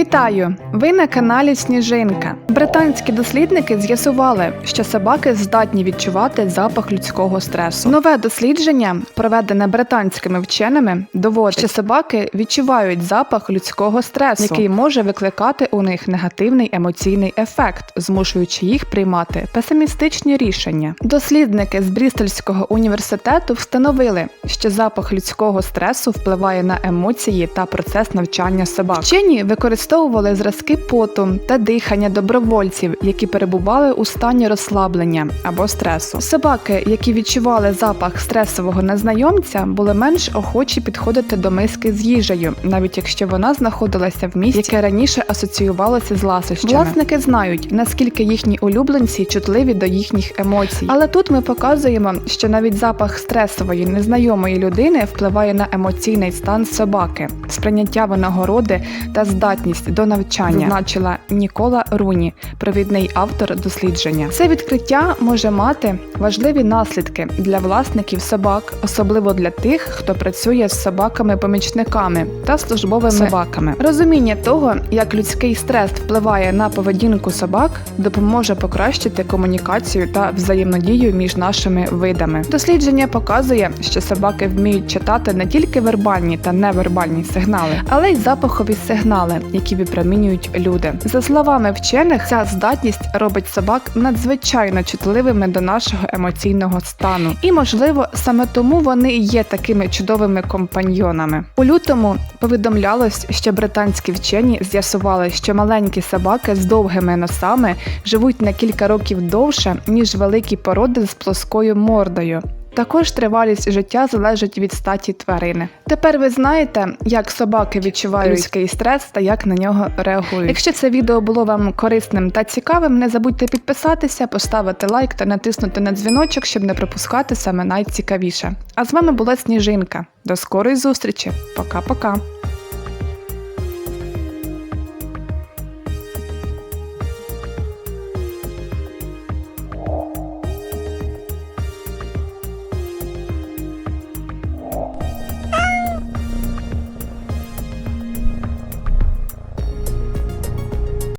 Вітаю! Ви на каналі Сніжинка. Британські дослідники з'ясували, що собаки здатні відчувати запах людського стресу. Нове дослідження, проведене британськими вченими, доводить, що собаки відчувають запах людського стресу, який може викликати у них негативний емоційний ефект, змушуючи їх приймати песимістичні рішення. Дослідники з Брістольського університету встановили, що запах людського стресу впливає на емоції та процес навчання собак. Вчені використовували зразки поту та дихання добровольців, які перебували у стані розслаблення або стресу. Собаки, які відчували запах стресового незнайомця, були менш охочі підходити до миски з їжею, навіть якщо вона знаходилася в місці, яке раніше асоціювалося з ласощами. Власники знають, наскільки їхні улюбленці чутливі до їхніх емоцій. Але тут ми показуємо, що навіть запах стресової незнайомої людини впливає на емоційний стан собаки, сприйняття винагороди та здатність до навчання, зазначила Нікола Руні, провідний автор дослідження. Це відкриття може мати важливі наслідки для власників собак, особливо для тих, хто працює з собаками-помічниками та службовими собаками. Розуміння того, як людський стрес впливає на поведінку собак, допоможе покращити комунікацію та взаємодію між нашими видами. Дослідження показує, що собаки вміють читати не тільки вербальні та невербальні сигнали, але й запахові сигнали, які випромінюють люди. За словами вчених, ця здатність робить собак надзвичайно чутливими до нашого емоційного стану, і можливо саме тому вони є такими чудовими компаньйонами. У лютому повідомлялось, що британські вчені з'ясували, що маленькі собаки з довгими носами живуть на кілька років довше ніж великі породи з плоскою мордою. Також тривалість життя залежить від статі тварини. Тепер ви знаєте, як собаки відчувають людський стрес та як на нього реагують. Якщо це відео було вам корисним та цікавим, не забудьте підписатися, поставити лайк та натиснути на дзвіночок, щоб не пропускати саме найцікавіше. А з вами була Сніжинка. До скорої зустрічі. Пока-пока.